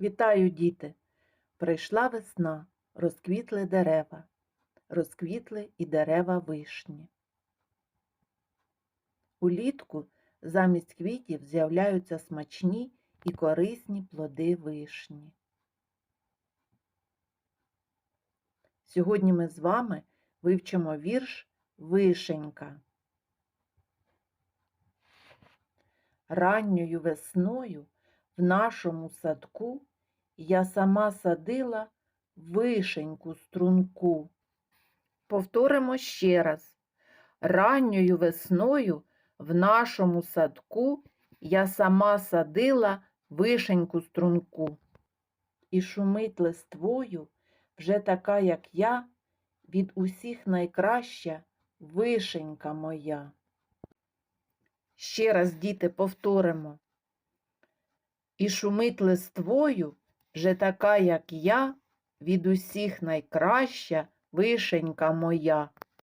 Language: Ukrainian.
Вітаю, діти! Прийшла весна, розквітли дерева, розквітли і дерева вишні. Улітку замість квітів з'являються смачні і корисні плоди вишні. Сьогодні ми з вами вивчимо вірш Вишенька. Ранньою весною в нашому садку я сама садила вишеньку струнку. Повторимо ще раз. Ранньою весною в нашому садку я сама садила вишеньку струнку. І шумить листвою вже така, як я, від усіх найкраща вишенька моя. Ще раз, діти, повторимо. І шумить листвою вже така, як я, від усіх найкраща вишенька моя.